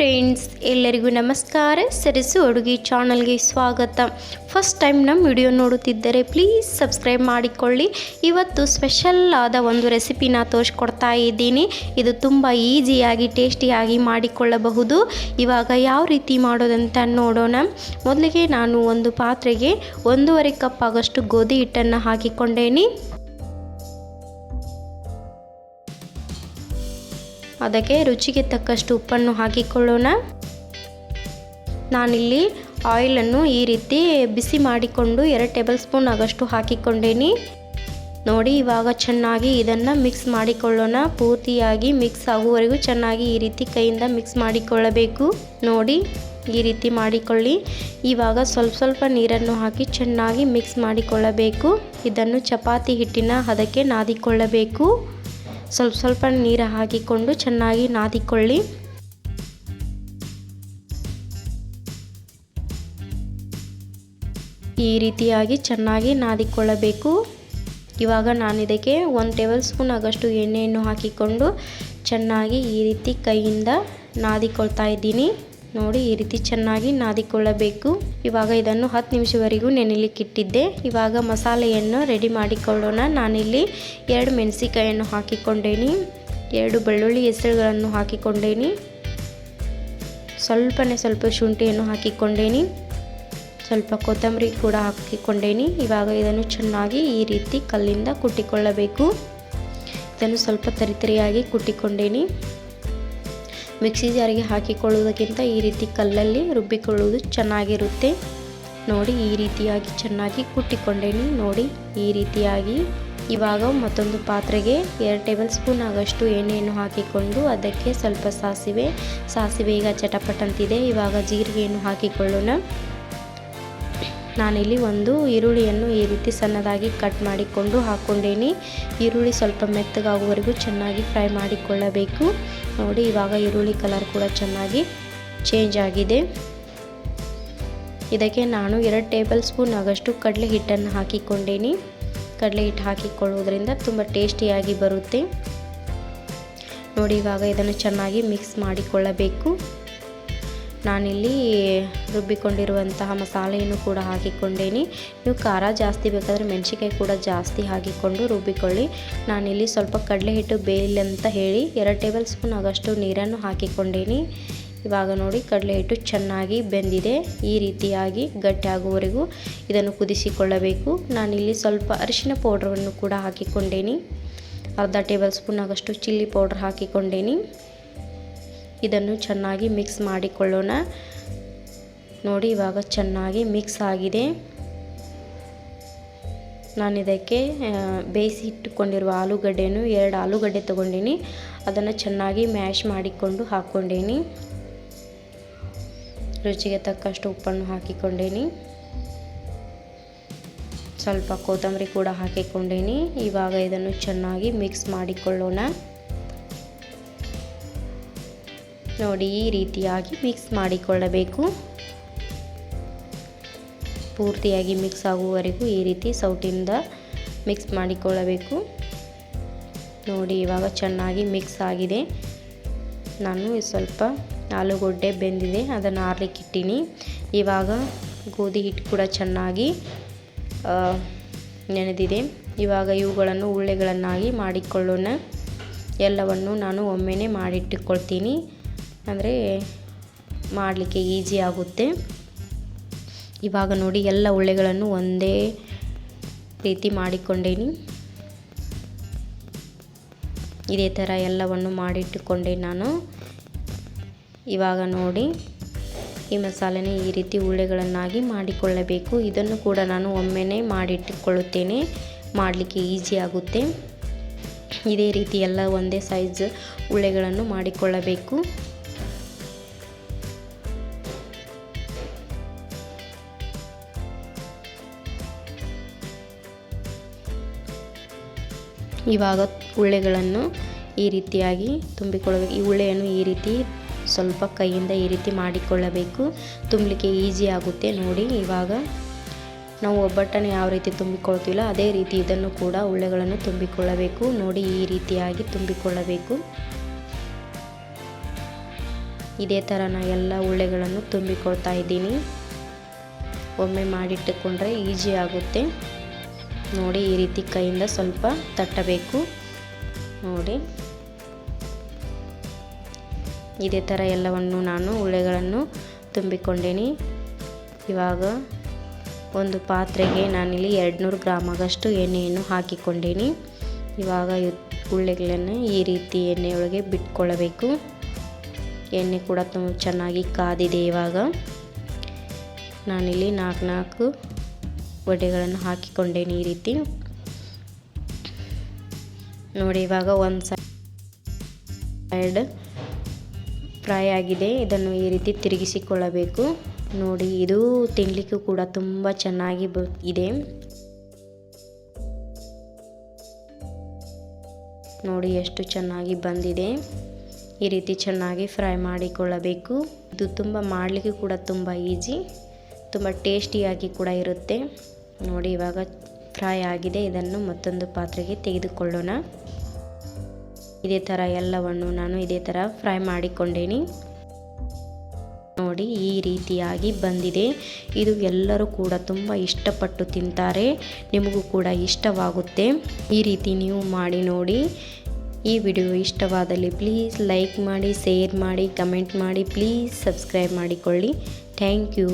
Friends ಎಲ್ಲರಿಗೂ ನಮಸ್ಕಾರ. ಸರಿಸು ಅಡುಗೆ ಚಾನಲ್ಗೆ ಸ್ವಾಗತ. ಫಸ್ಟ್ ಟೈಮ್ ನಮ್ಮ ವಿಡಿಯೋ ನೋಡುತ್ತಿದ್ದರೆ ಪ್ಲೀಸ್ ಸಬ್ಸ್ಕ್ರೈಬ್ ಮಾಡಿಕೊಳ್ಳಿ. ಇವತ್ತು ಸ್ಪೆಷಲ್ ಆದ ಒಂದು ರೆಸಿಪಿನ ತೋರಿಸ್ಕೊಡ್ತಾ ಇದ್ದೀನಿ. ಇದು ತುಂಬ ಈಸಿಯಾಗಿ ಟೇಸ್ಟಿಯಾಗಿ ಮಾಡಿಕೊಳ್ಳಬಹುದು. ಇವಾಗ ಯಾವ ರೀತಿ ಮಾಡೋದಂತ ನೋಡೋಣ. ಮೊದಲಿಗೆ ನಾನು ಒಂದು ಪಾತ್ರೆಗೆ ಒಂದೂವರೆ ಕಪ್ ಆಗಷ್ಟು ಗೋಧಿ ಹಿಟ್ಟನ್ನು ಹಾಕಿಕೊಂಡೇನಿ. ಅದಕ್ಕೆ ರುಚಿಗೆ ತಕ್ಕಷ್ಟು ಉಪ್ಪನ್ನು ಹಾಕಿಕೊಳ್ಳೋಣ. ನಾನಿಲ್ಲಿ ಆಯಿಲನ್ನು ಈ ರೀತಿ ಬಿಸಿ ಮಾಡಿಕೊಂಡು ಎರಡು ಟೇಬಲ್ ಸ್ಪೂನ್ ಆಗಷ್ಟು ಹಾಕಿಕೊಂಡೇನಿ. ನೋಡಿ, ಇವಾಗ ಚೆನ್ನಾಗಿ ಇದನ್ನು ಮಿಕ್ಸ್ ಮಾಡಿಕೊಳ್ಳೋಣ. ಪೂರ್ತಿಯಾಗಿ ಮಿಕ್ಸ್ ಆಗುವವರೆಗೂ ಚೆನ್ನಾಗಿ ಈ ರೀತಿ ಕೈಯಿಂದ ಮಿಕ್ಸ್ ಮಾಡಿಕೊಳ್ಳಬೇಕು. ನೋಡಿ, ಈ ರೀತಿ ಮಾಡಿಕೊಳ್ಳಿ. ಇವಾಗ ಸ್ವಲ್ಪ ಸ್ವಲ್ಪ ನೀರನ್ನು ಹಾಕಿ ಚೆನ್ನಾಗಿ ಮಿಕ್ಸ್ ಮಾಡಿಕೊಳ್ಳಬೇಕು. ಇದನ್ನು ಚಪಾತಿ ಹಿಟ್ಟಿನ ಹದಕ್ಕೆ ನಾದಿಕೊಳ್ಳಬೇಕು. ಸ್ವಲ್ಪ ಸ್ವಲ್ಪ ನೀರು ಹಾಕಿಕೊಂಡು ಚೆನ್ನಾಗಿ ನಾದಿಕೊಳ್ಳಿ. ಈ ರೀತಿಯಾಗಿ ಚೆನ್ನಾಗಿ ನಾದಿಕೊಳ್ಳಬೇಕು. ಇವಾಗ ನಾನು ಇದಕ್ಕೆ ಒಂದು ಟೇಬಲ್ ಸ್ಪೂನ್ ಆಗಷ್ಟು ಎಣ್ಣೆಯನ್ನು ಹಾಕಿಕೊಂಡು ಚೆನ್ನಾಗಿ ಈ ರೀತಿ ಕೈಯಿಂದ ನಾದಿಕೊಳ್ತಾ ಇದ್ದೀನಿ. ನೋಡಿ ಈ ರೀತಿ ಚೆನ್ನಾಗಿ ನಾದಿಕೊಳ್ಳಬೇಕು. ಇವಾಗ ಇದನ್ನು ಹತ್ತು ನಿಮಿಷವರೆಗೂ ನೆನೆಲಿಕ್ಕಿಟ್ಟಿದ್ದೆ. ಇವಾಗ ಮಸಾಲೆಯನ್ನು ರೆಡಿ ಮಾಡಿಕೊಳ್ಳೋಣ. ನಾನಿಲ್ಲಿ ಎರಡು ಮೆಣಸಿಕಾಯನ್ನು ಹಾಕಿಕೊಂಡೇನಿ. ಎರಡು ಬೆಳ್ಳುಳ್ಳಿ ಹೆಸರುಗಳನ್ನು ಹಾಕಿಕೊಂಡೇನಿ. ಸ್ವಲ್ಪನೇ ಸ್ವಲ್ಪ ಶುಂಠಿಯನ್ನು ಹಾಕಿಕೊಂಡೇನಿ. ಸ್ವಲ್ಪ ಕೊತ್ತಂಬರಿ ಕೂಡ ಹಾಕಿಕೊಂಡೇನಿ. ಇವಾಗ ಇದನ್ನು ಚೆನ್ನಾಗಿ ಈ ರೀತಿ ಕಲ್ಲಿಂದ ಕುಟ್ಟಿಕೊಳ್ಳಬೇಕು. ಇದನ್ನು ಸ್ವಲ್ಪ ತರಿತರಿಯಾಗಿ ಕುಟ್ಟಿಕೊಂಡೇನಿ. ಮಿಕ್ಸಿ ಜಾರಿಗೆ ಹಾಕಿಕೊಳ್ಳುವುದಕ್ಕಿಂತ ಈ ರೀತಿ ಕಲ್ಲಲ್ಲಿ ರುಬ್ಬಿಕೊಳ್ಳುವುದು ಚೆನ್ನಾಗಿರುತ್ತೆ. ನೋಡಿ, ಈ ರೀತಿಯಾಗಿ ಚೆನ್ನಾಗಿ ಕುಟ್ಟಿಕೊಂಡೇನಿ. ನೋಡಿ, ಈ ರೀತಿಯಾಗಿ ಇವಾಗ ಮತ್ತೊಂದು ಪಾತ್ರೆಗೆ ಎರಡು ಟೇಬಲ್ ಸ್ಪೂನ್ ಆಗಷ್ಟು ಎಣ್ಣೆಯನ್ನು ಹಾಕಿಕೊಂಡು ಅದಕ್ಕೆ ಸ್ವಲ್ಪ ಸಾಸಿವೆ ಸಾಸಿವೆ ಈಗ ಚಟಪಟಂತಿದೆ ಇವಾಗ ಜೀರಿಗೆಯನ್ನು ಹಾಕಿಕೊಳ್ಳೋಣ. ನಾನಿಲ್ಲಿ ಒಂದು ಈರುಳ್ಳಿಯನ್ನು ಈ ರೀತಿ ಸಣ್ಣದಾಗಿ ಕಟ್ ಮಾಡಿಕೊಂಡು ಹಾಕ್ಕೊಂಡೇನಿ. ಈರುಳ್ಳಿ ಸ್ವಲ್ಪ ಮೆತ್ತಗಾಗುವವರೆಗೂ ಚೆನ್ನಾಗಿ ಫ್ರೈ ಮಾಡಿಕೊಳ್ಳಬೇಕು. ನೋಡಿ, ಇವಾಗ ಈರುಳ್ಳಿ ಕಲರ್ ಕೂಡ ಚೆನ್ನಾಗಿ ಚೇಂಜ್ ಆಗಿದೆ. ಇದಕ್ಕೆ ನಾನು ಎರಡು ಟೇಬಲ್ ಸ್ಪೂನ್ ಆಗಷ್ಟು ಕಡಲೆ ಹಿಟ್ಟನ್ನು ಹಾಕಿಕೊಂಡೇನಿ. ಕಡಲೆ ಹಿಟ್ಟು ಹಾಕಿಕೊಳ್ಳುವುದರಿಂದ ತುಂಬ ಟೇಸ್ಟಿಯಾಗಿ ಬರುತ್ತೆ. ನೋಡಿ, ಇವಾಗ ಇದನ್ನು ಚೆನ್ನಾಗಿ ಮಿಕ್ಸ್ ಮಾಡಿಕೊಳ್ಳಬೇಕು. ನಾನಿಲ್ಲಿ ರುಬ್ಬಿಕೊಂಡಿರುವಂತಹ ಮಸಾಲೆಯನ್ನು ಕೂಡ ಹಾಕಿಕೊಂಡೇನಿ. ನೀವು ಖಾರ ಜಾಸ್ತಿ ಬೇಕಾದರೆ ಮೆಣಸಿಕಾಯಿ ಕೂಡ ಜಾಸ್ತಿ ಹಾಕಿಕೊಂಡು ರುಬ್ಬಿಕೊಳ್ಳಿ. ನಾನಿಲ್ಲಿ ಸ್ವಲ್ಪ ಕಡಲೆ ಹಿಟ್ಟು ಬೇಯಿಲ್ಲ ಅಂತ ಹೇಳಿ ಎರಡು ಟೇಬಲ್ ಸ್ಪೂನ್ ಆಗಷ್ಟು ನೀರನ್ನು ಹಾಕಿಕೊಂಡೇನಿ. ಇವಾಗ ನೋಡಿ ಕಡಲೆ ಹಿಟ್ಟು ಚೆನ್ನಾಗಿ ಬೆಂದಿದೆ. ಈ ರೀತಿಯಾಗಿ ಗಟ್ಟಿಯಾಗುವವರೆಗೂ ಇದನ್ನು ಕುದಿಸಿಕೊಳ್ಳಬೇಕು. ನಾನಿಲ್ಲಿ ಸ್ವಲ್ಪ ಅರಿಶಿನ ಪೌಡ್ರನ್ನು ಕೂಡ ಹಾಕಿಕೊಂಡೇನಿ. ಅರ್ಧ ಟೇಬಲ್ ಸ್ಪೂನ್ ಆಗಷ್ಟು ಚಿಲ್ಲಿ ಪೌಡ್ರ್ ಹಾಕಿಕೊಂಡೇನಿ. ಇದನ್ನು ಚೆನ್ನಾಗಿ ಮಿಕ್ಸ್ ಮಾಡಿಕೊಳ್ಳೋಣ. ನೋಡಿ, ಇವಾಗ ಚೆನ್ನಾಗಿ ಮಿಕ್ಸ್ ಆಗಿದೆ. ನಾನು ಇದಕ್ಕೆ ಬೇಯಿಸಿ ಇಟ್ಟುಕೊಂಡಿರುವ ಆಲೂಗಡ್ಡೆಯನ್ನು ಎರಡು ಆಲೂಗಡ್ಡೆ ತೊಗೊಂಡೀನಿ. ಅದನ್ನು ಚೆನ್ನಾಗಿ ಮ್ಯಾಶ್ ಮಾಡಿಕೊಂಡು ಹಾಕ್ಕೊಂಡೇನಿ. ರುಚಿಗೆ ತಕ್ಕಷ್ಟು ಉಪ್ಪನ್ನು ಹಾಕಿಕೊಂಡೇನಿ. ಸ್ವಲ್ಪ ಕೊತ್ತಂಬರಿ ಕೂಡ ಹಾಕಿಕೊಂಡೇನಿ. ಇವಾಗ ಇದನ್ನು ಚೆನ್ನಾಗಿ ಮಿಕ್ಸ್ ಮಾಡಿಕೊಳ್ಳೋಣ. ನೋಡಿ ಈ ರೀತಿಯಾಗಿ ಮಿಕ್ಸ್ ಮಾಡಿಕೊಳ್ಳಬೇಕು. ಪೂರ್ತಿಯಾಗಿ ಮಿಕ್ಸ್ ಆಗುವವರೆಗೂ ಈ ರೀತಿ ಸೌಟಿಂದ ಮಿಕ್ಸ್ ಮಾಡಿಕೊಳ್ಳಬೇಕು. ನೋಡಿ ಇವಾಗ ಚೆನ್ನಾಗಿ ಮಿಕ್ಸ್ ಆಗಿದೆ. ನಾನು ಸ್ವಲ್ಪ ಆಲೂಗಡ್ಡೆ ಬೆಂದಿದೆ, ಅದನ್ನು ಆರ್ಲಿಕ್ಕಿಟ್ಟೀನಿ ಇವಾಗ ಗೋಧಿ ಹಿಟ್ಟು ಕೂಡ ಚೆನ್ನಾಗಿ ನೆನೆದಿದೆ. ಇವಾಗ ಇವುಗಳನ್ನು ಉಳ್ಳೆಗಳನ್ನಾಗಿ ಮಾಡಿಕೊಳ್ಳೋಣ. ಎಲ್ಲವನ್ನು ನಾನು ಒಮ್ಮೆನೇ ಮಾಡಿಟ್ಟುಕೊಳ್ತೀನಿ. ಅಂದರೆ ಮಾಡಲಿಕ್ಕೆ ಈಜಿ ಆಗುತ್ತೆ. ಇವಾಗ ನೋಡಿ ಎಲ್ಲ ಉಳ್ಳೆಗಳನ್ನು ಒಂದೇ ರೀತಿ ಮಾಡಿಕೊಂಡೇನಿ. ಇದೇ ಥರ ಎಲ್ಲವನ್ನು ಮಾಡಿಟ್ಟುಕೊಂಡೆ ನಾನು. ಇವಾಗ ನೋಡಿ ಈ ಮಸಾಲೆನೇ ಈ ರೀತಿ ಉಳ್ಳೆಗಳನ್ನಾಗಿ ಮಾಡಿಕೊಳ್ಳಬೇಕು. ಇದನ್ನು ಕೂಡ ನಾನು ಒಮ್ಮೆನೇ ಮಾಡಿಟ್ಟುಕೊಳ್ಳುತ್ತೇನೆ. ಮಾಡಲಿಕ್ಕೆ ಈಜಿ ಆಗುತ್ತೆ. ಇದೇ ರೀತಿ ಎಲ್ಲ ಒಂದೇ ಸೈಜ್ ಉಳ್ಳೆಗಳನ್ನು ಮಾಡಿಕೊಳ್ಳಬೇಕು. ಇವಾಗ ಉಳ್ಳೆಗಳನ್ನು ಈ ರೀತಿಯಾಗಿ ತುಂಬಿಕೊಳ್ಳಬೇಕು. ಈ ಉಳ್ಳೆಯನ್ನು ಈ ರೀತಿ ಸ್ವಲ್ಪ ಕೈಯಿಂದ ಈ ರೀತಿ ಮಾಡಿಕೊಳ್ಳಬೇಕು. ತುಂಬಲಿಕ್ಕೆ ಈಸಿ ಆಗುತ್ತೆ ನೋಡಿ. ಇವಾಗ ನಾವು ಒಬ್ಬಟ್ಟನ್ನು ಯಾವ ರೀತಿ ತುಂಬಿಕೊಳ್ತೀವೋ ಅದೇ ರೀತಿ ಇದನ್ನು ಕೂಡ ಉಳ್ಳೆಗಳನ್ನು ತುಂಬಿಕೊಳ್ಳಬೇಕು. ನೋಡಿ ಈ ರೀತಿಯಾಗಿ ತುಂಬಿಕೊಳ್ಳಬೇಕು. ಇದೇ ಥರ ನಾ ಎಲ್ಲ ಉಳ್ಳೆಗಳನ್ನು ತುಂಬಿಕೊಳ್ತಾ ಇದ್ದೀನಿ. ಒಮ್ಮೆ ಮಾಡಿಟ್ಟುಕೊಂಡ್ರೆ ಈಜಿ ಆಗುತ್ತೆ. ನೋಡಿ ಈ ರೀತಿ ಕೈಯಿಂದ ಸ್ವಲ್ಪ ತಟ್ಟಬೇಕು. ನೋಡಿ. ಇದೇ ಥರ ಎಲ್ಲವನ್ನು ನಾನು ಉಳ್ಳೆಗಳನ್ನು ತುಂಬಿಕೊಂಡೇನಿ. ಇವಾಗ ಒಂದು ಪಾತ್ರೆಗೆ ನಾನಿಲ್ಲಿ ಎರಡು ನೂರು ಆಗಷ್ಟು ಎಣ್ಣೆಯನ್ನು ಹಾಕಿಕೊಂಡೇನಿ. ಇವಾಗ ಉಳ್ಳೆಗಳನ್ನು ಈ ರೀತಿ ಎಣ್ಣೆಯೊಳಗೆ ಬಿಟ್ಕೊಳ್ಳಬೇಕು. ಎಣ್ಣೆ ಕೂಡ ತುಂಬ ಚೆನ್ನಾಗಿ ಕಾದಿದೆ ಇವಾಗ. ನಾನಿಲ್ಲಿ ನಾಲ್ಕು ನಾಲ್ಕು ವಡೆಗಳನ್ನು ಹಾಕಿಕೊಂಡೇನೆ ಈ ರೀತಿ. ನೋಡಿ, ಇವಾಗ ಒಂದು ಸೈಡ್ ಫ್ರೈ ಆಗಿದೆ. ಇದನ್ನು ಈ ರೀತಿ ತಿರುಗಿಸಿಕೊಳ್ಳಬೇಕು. ನೋಡಿ, ಇದು ತಿನ್ನಲಿಕ್ಕೂ ಕೂಡ ತುಂಬ ಚೆನ್ನಾಗಿ ಬ, ಇದೆ. ನೋಡಿ, ಎಷ್ಟು ಚೆನ್ನಾಗಿ ಬಂದಿದೆ. ಈ ರೀತಿ ಚೆನ್ನಾಗಿ ಫ್ರೈ ಮಾಡಿಕೊಳ್ಳಬೇಕು. ಇದು ತುಂಬ ಮಾಡಲಿಕ್ಕೂ ಕೂಡ ತುಂಬ ಈಜಿ. ತುಂಬ ಟೇಸ್ಟಿಯಾಗಿ ಕೂಡ ಇರುತ್ತೆ. ನೋಡಿ, ಇವಾಗ ಫ್ರೈ ಆಗಿದೆ. ಇದನ್ನು ಮತ್ತೊಂದು ಪಾತ್ರೆಗೆ ತೆಗೆದುಕೊಳ್ಳೋಣ. ಇದೇ ಥರ ಎಲ್ಲವನ್ನು ನಾನು ಇದೇ ಥರ ಫ್ರೈ ಮಾಡಿಕೊಂಡೇನಿ. ನೋಡಿ, ಈ ರೀತಿಯಾಗಿ ಬಂದಿದೆ. ಇದು ಎಲ್ಲರೂ ಕೂಡ ತುಂಬ ಇಷ್ಟಪಟ್ಟು ತಿಂತಾರೆ. ನಿಮಗೂ ಕೂಡ ಇಷ್ಟವಾಗುತ್ತೆ. ಈ ರೀತಿ ನೀವು ಮಾಡಿ ನೋಡಿ. ಈ ವಿಡಿಯೋ ಇಷ್ಟವಾದಲ್ಲಿ ಪ್ಲೀಸ್ ಲೈಕ್ ಮಾಡಿ, ಶೇರ್ ಮಾಡಿ, ಕಮೆಂಟ್ ಮಾಡಿ. ಪ್ಲೀಸ್ ಸಬ್ಸ್ಕ್ರೈಬ್ ಮಾಡಿಕೊಳ್ಳಿ. Thank you.